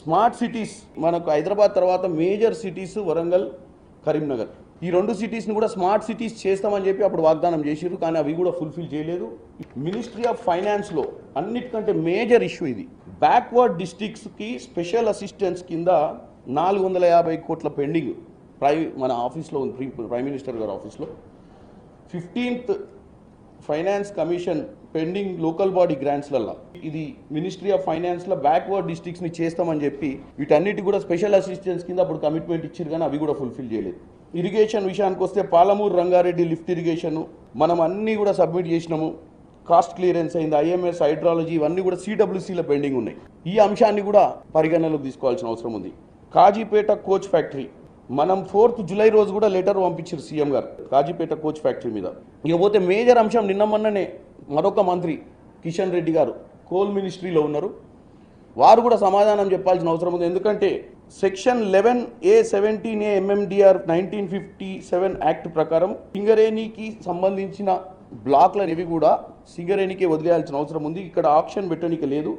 Smart cities మనకు హైదరాబాద్ తర్వాత major cities Warangal Karimnagar. ఈ రెండు సిటీస్ని కూడా స్మార్ట్ సిటీస్ చేస్తామని చెప్పి అప్పుడు వాగ్దానం చేసిరు కానీ అవి కూడా ఫుల్ఫిల్ చేయలేదు. మినిస్ట్రీ ఆఫ్ ఫైనాన్స్లో అన్నిటికంటే మేజర్ ఇష్యూ ఇది. బ్యాక్వర్డ్ డిస్ట్రిక్ట్స్కి స్పెషల్ అసిస్టెన్స్ కింద నాలుగు వందల యాభై కోట్ల పెండింగ్ ప్రై మన ఆఫీస్లో ఉంది ప్రైమ్ మినిస్టర్ గారి ఆఫీస్లో fifteenth finance commission pending local body గ్రాంట్స్లల్లో. ఇది మినిస్ట్రీ ఆఫ్ ఫైనాన్స్లో బ్యాక్వర్డ్ డిస్ట్రిక్ట్స్ని చేస్తామని చెప్పి వీటన్నిటి కూడా స్పెషల్ అసిస్టెన్స్ కింద అప్పుడు కమిట్మెంట్ ఇచ్చారు కానీ అవి కూడా ఫుల్ఫిల్ చేయలేదు. ఇరిగేషన్ విషయానికి వస్తే పాలమూరు రంగారెడ్డి లిఫ్ట్ ఇరిగేషన్ మనం అన్నీ కూడా సబ్మిట్ చేసినాము. కాస్ట్ క్లియరెన్స్ అయింది ఐఎంఎస్ హైడ్రాలజీ ఇవన్నీ కూడా సిడబ్ల్యూసీలో పెండింగ్ ఉన్నాయి. ఈ అంశాన్ని కూడా పరిగణనలోకి తీసుకోవాల్సిన అవసరం ఉంది. కాజీపేట కోచ్ ఫ్యాక్టరీ మనం ఫోర్త్ జూలై రోజు కూడా లెటర్ పంపించారు సీఎం గారు కాజీపేట కోచ్ ఫ్యాక్టరీ మీద. ఇకపోతే మేజర్ అంశం నిన్న మొన్ననే మరొక మంత్రి కిషన్ రెడ్డి గారు కోల్ మినిస్ట్రీలో ఉన్నారు. వారు కూడా సమాధానం చెప్పాల్సిన అవసరం ఉంది. ఎందుకంటే section eleven A seventeen A MMDR nineteen fifty seven act ప్రకారం సింగరేణికి సంబంధించిన బ్లాక్లనేవి కూడా సింగరేణికే వదిలేయాల్సిన అవసరం ఉంది. ఇక్కడ ఆప్షన్ పెట్టడానికి లేదు.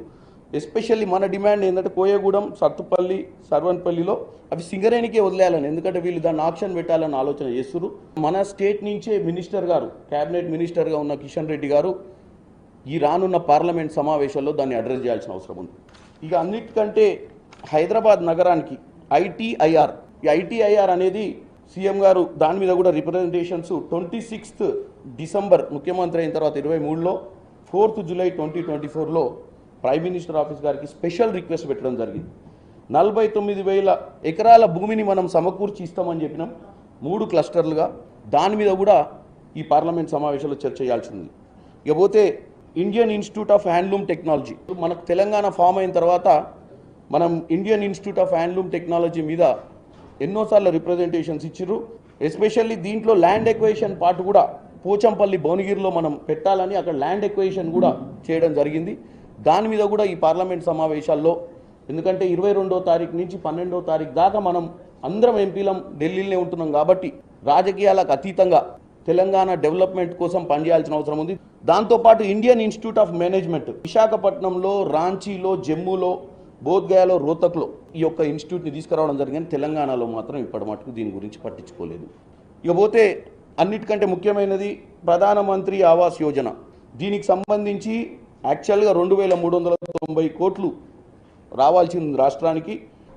ఎస్పెషల్లీ మన డిమాండ్ ఏంటంటే కోయగూడెం సత్తుపల్లి సర్వన్పల్లిలో అవి సింగరేణికే వదిలేయాలని. ఎందుకంటే వీళ్ళు దాన్ని ఆప్షన్ పెట్టాలని ఆలోచన చేస్తున్నారు మన స్టేట్ నుంచే మినిస్టర్ గారు క్యాబినెట్ మినిస్టర్గా ఉన్న కిషన్ రెడ్డి గారు ఈ రానున్న పార్లమెంట్ సమావేశాల్లో దాన్ని అడ్రస్ చేయాల్సిన అవసరం ఉంది. ఇక అన్నిటికంటే హైదరాబాద్ నగరానికి ఐటీఐఆర్ ఈ ఐటీఐఆర్ అనేది సీఎం గారు దాని మీద కూడా రిప్రజెంటేషన్స్ ట్వంటీ సిక్స్త్ డిసెంబర్ ముఖ్యమంత్రి అయిన తర్వాత ఇరవై మూడులో ఫోర్త్ జూలై ట్వంటీ ట్వంటీ ఫోర్లో ప్రైమ్ మినిస్టర్ ఆఫీస్ గారికి స్పెషల్ రిక్వెస్ట్ పెట్టడం జరిగింది. నలభై తొమ్మిది వేల ఎకరాల భూమిని మనం సమకూర్చి ఇస్తామని చెప్పినాం. మూడు క్లస్టర్లుగా. దాని మీద కూడా ఈ పార్లమెంట్ సమావేశంలో చర్చ చేయాల్సింది. ఇకపోతే Indian Institute of Handloom Technology. మనకు తెలంగాణ ఫామ్ అయిన తర్వాత మనం Indian Institute of Handloom Technology మీద ఎన్నోసార్లు రిప్రజెంటేషన్స్ ఇచ్చిర్రు. ఎస్పెషల్లీ దీంట్లో ల్యాండ్ ఎక్వేషన్ పార్ట్ కూడా పోచంపల్లి భువనగిరిలో మనం పెట్టాలని అక్కడ ల్యాండ్ ఎక్వేషన్ కూడా చేయడం జరిగింది. దాని మీద కూడా ఈ పార్లమెంట్ సమావేశాల్లో ఎందుకంటే ఇరవై రెండో తారీఖు నుంచి పన్నెండో తారీఖు దాకా మనం అందరం ఎంపీలం ఢిల్లీలోనే ఉంటున్నాం కాబట్టి రాజకీయాలకు అతీతంగా తెలంగాణ డెవలప్మెంట్ కోసం పనిచేయాల్సిన అవసరం ఉంది. దాంతోపాటు ఇండియన్ ఇన్స్టిట్యూట్ ఆఫ్ మేనేజ్మెంట్ విశాఖపట్నంలో రాంచీలో జమ్మూలో బోధ్గయాలో రోహతక్లో ఈ యొక్క ఇన్స్టిట్యూట్ని తీసుకురావడం జరిగింది. తెలంగాణలో మాత్రం ఇప్పటి మటుకు దీని గురించి పట్టించుకోలేదు. ఇకపోతే అన్నిటికంటే ముఖ్యమైనది ప్రధానమంత్రి ఆవాస్ యోజన. దీనికి సంబంధించి యాక్చువల్గా రెండు వేల మూడు వందల తొంభై కోట్లు రావాల్సింది రాష్ట్రానికి.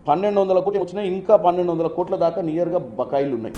పన్నెండు వందల కోట్లు వచ్చినాయి. ఇంకా పన్నెండు వందల కోట్ల దాకా నియర్గా బకాయిలు ఉన్నాయి